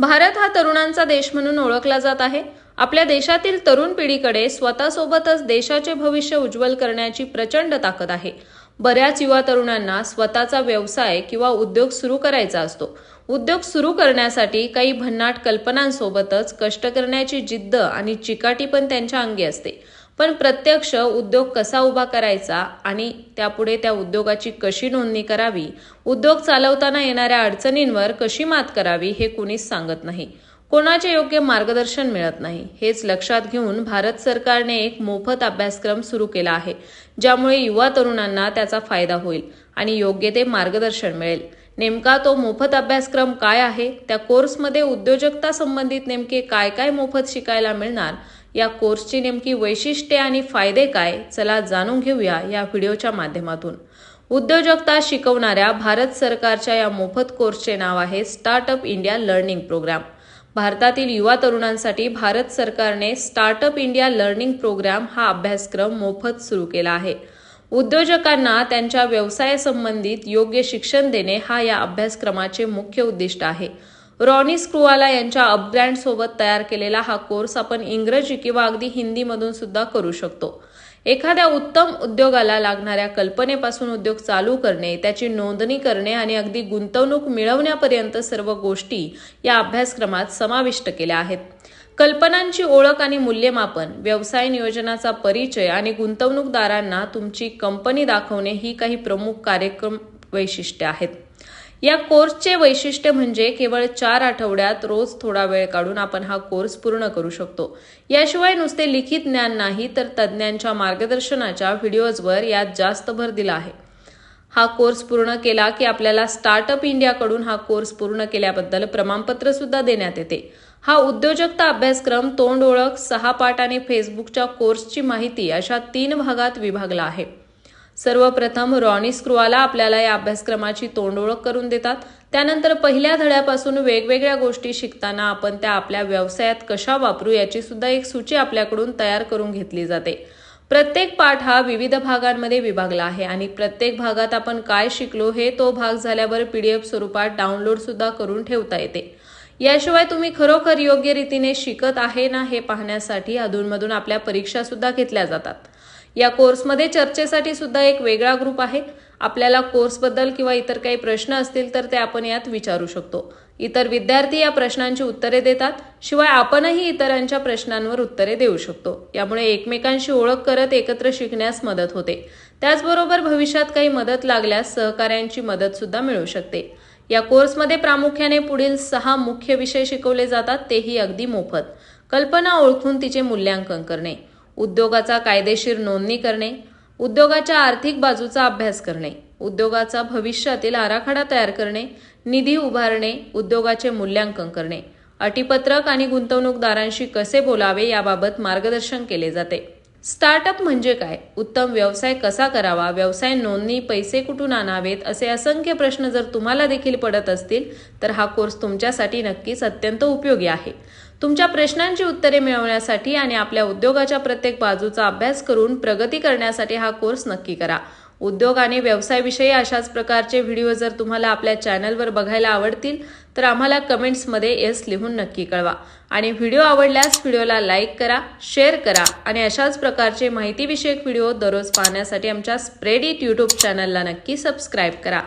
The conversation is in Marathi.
भारत हा तरुणांचा देश म्हणून ओळखला जात आहे. आपल्या देशातील तरुण पिढीकडे स्वतःसोबतच देशाचे भविष्य उज्ज्वल करण्याची प्रचंड ताकद आहे. बऱ्याच युवा तरुणांना स्वतःचा व्यवसाय किंवा उद्योग सुरू करायचा असतो. उद्योग सुरू करण्यासाठी काही भन्नाट कल्पनांसोबतच कष्ट करण्याची जिद्द आणि चिकाटी पण त्यांच्या अंगी असते. पण प्रत्यक्ष उद्योग कसा उभा करायचा आणि त्यापुढे त्या उद्योगाची कशी नोंदणी करावी उद्योग चालवताना येणाऱ्या अडचणींवर कशी मात करावी हे कुणीच सांगत नाही. कोणाचे योग्य मार्गदर्शन मिळत नाही. हेच लक्षात घेऊन भारत सरकारने एक मोफत अभ्यासक्रम सुरू केला आहे ज्यामुळे युवा तरुणांना त्याचा फायदा होईल आणि योग्य ते मार्गदर्शन मिळेल. नेमका तो मोफत अभ्यासक्रम काय आहे? त्या कोर्समध्ये उद्योजकता संबंधित नेमके काय काय मोफत शिकायला मिळणार? या कोर्सची नेमकी वैशिष्ट्ये आणि फायदे काय चला जाणून घेऊया या व्हिडिओच्या माध्यमातून. उद्योजकता शिकवणाऱ्या भारत सरकारच्या या मोफत कोर्सचे नाव आहे स्टार्टअप इंडिया लर्निंग प्रोग्राम भारतातील युवा तरुणांसाठी भारत सरकारने स्टार्टअप इंडिया लर्निंग प्रोग्राम हा अभ्यासक्रम मोफत सुरू केला आहे. उद्योजकांना त्यांच्या व्यवसायासंबंधित योग्य शिक्षण देणे हा या अभ्यासक्रमाचे मुख्य उद्दिष्ट आहे. रॉनी स्क्रुवाला यांच्या अपब्रँड सोबत तयार केलेला हा कोर्स आपण इंग्रजी किंवा अगदी हिंदीमधून सुद्धा करू शकतो. एखाद्या उत्तम उद्योगाला लागणाऱ्या कल्पनेपासून उद्योग चालू करणे त्याची नोंदणी करणे आणि अगदी गुंतवणूक मिळवण्यापर्यंत सर्व गोष्टी या अभ्यासक्रमात समाविष्ट केल्या आहेत. कल्पनांची ओळख आणि मूल्यमापन व्यवसाय नियोजनाचा परिचय आणि गुंतवणूकदारांना तुमची कंपनी दाखवणे ही काही प्रमुख कार्यक्रम वैशिष्ट्ये आहेत. या कोर्सचे वैशिष्ट्य म्हणजे केवळ चार आठवड्यात रोज थोडा वेळ काढून आपण हा कोर्स पूर्ण करू शकतो. याशिवाय नुसते लिखित ज्ञान नाही तर तज्ज्ञांच्या मार्गदर्शनाच्या व्हिडिओजवर यात जास्त भर दिला आहे. हा कोर्स पूर्ण केला की आपल्याला स्टार्टअप इंडियाकडून हा कोर्स पूर्ण केल्याबद्दल प्रमाणपत्र सुद्धा देण्यात येते. हा उद्योजकता अभ्यासक्रम तोंड ओळख सहा पाठ आणि फेसबुकच्या कोर्सची माहिती अशा तीन भागात विभागला आहे. सर्वप्रथम रॉनी स्क्रुआला आपल्याला या अभ्यासक्रमाची तोंडओळख करून देतात. त्यानंतर पहिल्या धड्यापासून वेगवेगळ्या गोष्टी शिकताना आपण त्या आपल्या व्यवसायात कशा वापरू याची सुद्धा एक सूची आपल्याकडून तयार करून घेतली जाते. प्रत्येक पाठ हा विविध भागांमध्ये विभागला आहे आणि प्रत्येक भागात आपण काय शिकलो हे तो भाग झाल्यावर पीडीएफ स्वरूपात डाउनलोड सुद्धा करून ठेवता येते. याशिवाय तुम्ही खरोखर योग्य रीतीने शिकत आहे ना हे पाहण्यासाठी अधूनमधून आपल्या परीक्षा सुद्धा घेतल्या जातात. या कोर्समध्ये चर्चेसाठी सुद्धा एक वेगळा ग्रुप आहे. आपल्याला कोर्सबद्दल किंवा इतर काही प्रश्न असतील तर ते आपण यात विचारू शकतो. इतर विद्यार्थी या प्रश्नांची उत्तरे देतात शिवाय आपणही इतरांच्या प्रश्नांवर उत्तरे देऊ शकतो. यामुळे एकमेकांशी ओळख करत एकत्र शिकण्यास मदत होते. त्याचबरोबर भविष्यात काही मदत लागल्यास सहकाऱ्यांची मदत सुद्धा मिळू शकते. या कोर्समध्ये प्रामुख्याने पुढील सहा मुख्य विषय शिकवले जातात तेही अगदी मोफत. कल्पना ओळखून तिचे मूल्यांकन करणे उद्योगाचा कायदेशीर नोंदणी करणे उद्योगाच्या आर्थिक बाजूचा अभ्यास करणे उद्योगाचा भविष्यातील आराखडा तयार करणे निधी उभारणे उद्योगाचे मूल्यांकन करणे अटीपत्रक आणि गुंतवणूकदारांशी कसे बोलावे याबाबत मार्गदर्शन केले जाते. स्टार्टअप म्हणजे काय? उत्तम व्यवसाय कसा करावा? व्यवसाय नोंदणी पैसे कुठून आणावेत? असे असंख्य प्रश्न जर तुम्हाला देखील पडत असतील तर हा कोर्स तुमच्यासाठी नक्कीच अत्यंत उपयोगी आहे. तुमच्या प्रश्नांची उत्तरे मिळवण्यासाठी आणि आपल्या उद्योगाच्या प्रत्येक बाजूचा अभ्यास करून प्रगती करण्यासाठी हा कोर्स नक्की करा. उद्योग आणि व्यवसायाविषयी अशाच प्रकारचे व्हिडिओ जर तुम्हाला आपल्या चॅनलवर बघायला आवडतील तर आम्हाला कमेंट्समध्ये येस लिहून नक्की कळवा. आणि व्हिडिओ आवडल्यास व्हिडिओला लाईक करा शेअर करा आणि अशाच प्रकारचे माहितीविषयक व्हिडिओ दररोज पाहण्यासाठी आमच्या स्प्रेडिट यूट्यूब चॅनलला नक्की सबस्क्राईब करा.